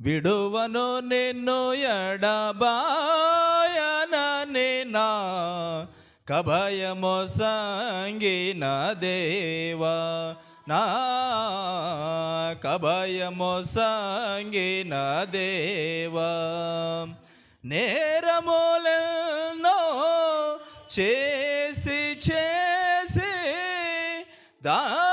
విడువను నిన్ను ఎడబాయనని కభయము సంగిన దేవా. నా కభయము సంగిన దేవా. నేరములెన్నో చేసి చేసి దా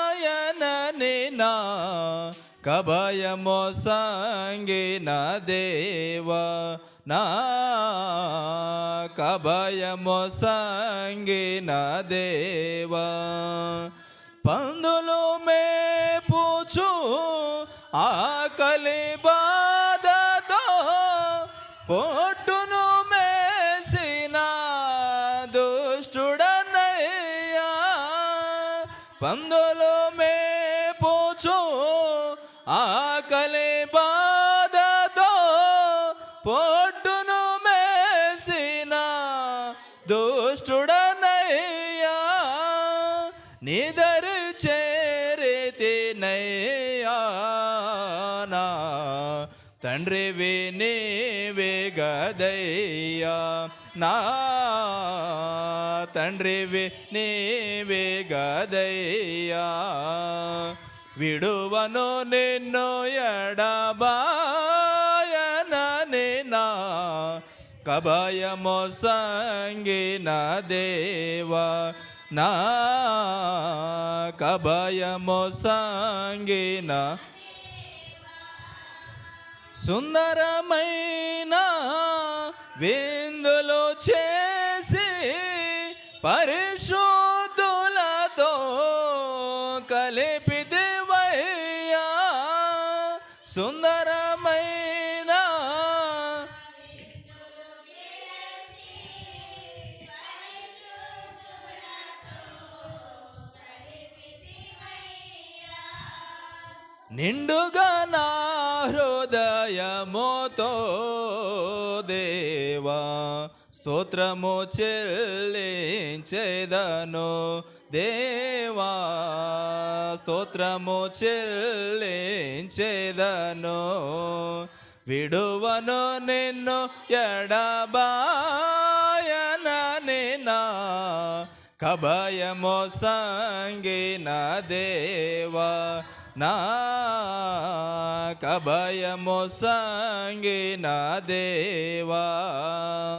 నా కభయము సంగిన దేవా. నా కభయము సంగిన దేవా. పందులు మేపుచు ఆకలి బాధతో పొట్టును మేసిన దుష్టుడనయ్యా. పందులు ఆకలి బాధతో పొట్టును మేసిన దుష్టుడనయ్యా. నిదరు చేరితినయ్యా నా తండ్రి విని వేగదయ్యా. నా తండ్రి విని వేగదయ్యా. విడువను నిన్ను ఎడబాయనని నా కభయము సంగిన దేవా నా కభయము సంగిన సుందరమైన విందులు చేసి పరిశుద్ధులతో కలిపితే సుందరమైన నిండుగా నా హృదయముతో దేవా స్తోత్రము చెల్లించేదను దేవా. స్తోత్రము చెల్లించేదను విడువను నిన్ను ఎడబాయనని నా కభయము సంగిన దేవా. నా కభయము సంగిన దేవా.